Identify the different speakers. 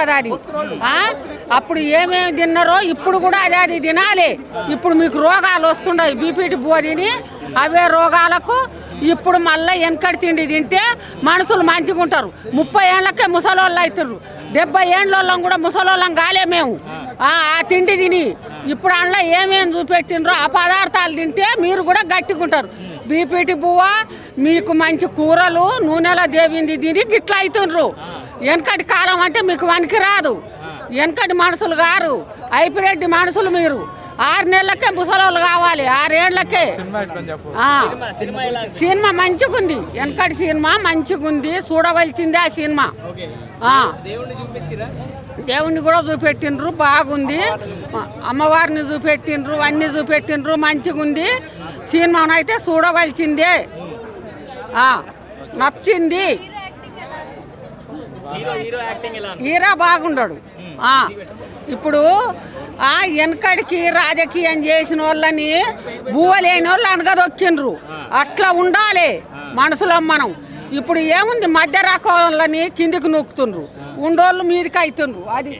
Speaker 1: ఉంటుంది అది. అప్పుడు ఏమేమి తిన్నారో ఇప్పుడు కూడా అదే అది తినాలి. ఇప్పుడు మీకు రోగాలు వస్తున్నాయి బీపీటీ బోధిని అవే రోగాలకు ఇప్పుడు మళ్ళీ వెనకటి తిండి తింటే మనుషులు మంచిగా ఉంటారు. ముప్పై ఏళ్ళకే ముసలోళ్ళు అవుతారు డెబ్బై ఏళ్ళం కూడా ముసలోళ్ళం కాలే మేము. ఆ తిండి తిని ఇప్పుడు అందులో ఏమేమి చూపెట్టినరో ఆ పదార్థాలు తింటే మీరు కూడా గట్టిగా ఉంటారు. బీపీటీ బువ్వ మీకు మంచి కూరలు నూనెల దేవింది తిని గిట్లా అవుతుండ్రు వెనకటి కాలం అంటే మీకు వనికి రాదు వెనకటి మనుషులు గారు ఐపిరెడ్డి మనుషులు మీరు. ఆరు నెలలకే ముసలోళ్ళు కావాలి ఆరేళ్ళకే. సినిమా మంచిగుంది. వెనకటి సినిమా మంచిగుంది చూడవలసిందే ఆ సినిమా. ఆ.
Speaker 2: దేవుణ్ణి చూపించిరా?
Speaker 1: దేవుణ్ణి కూడా చూపెట్టిండ్రు బాగుంది. అమ్మవారిని చూపెట్టిండ్రు అన్ని చూపెట్టిండ్రు మంచిగుంది. సినిమానైతే చూడవలసిందే. ఆ, నచ్చింది.
Speaker 2: హీరో
Speaker 1: బాగుండడు. ఇప్పుడు ఆ వెనకడికి రాజకీయం చేసిన వాళ్ళని బువ్వ లేని వాళ్ళు అనగదొక్కిండ్రు. అట్లా ఉండాలి మనసులో మనం. ఇప్పుడు ఏముంది? మధ్య రకం వాళ్ళని కిందికి నొక్కుతుండ్రు. ఉండోళ్ళు మీదకి అవుతుండ్రు అది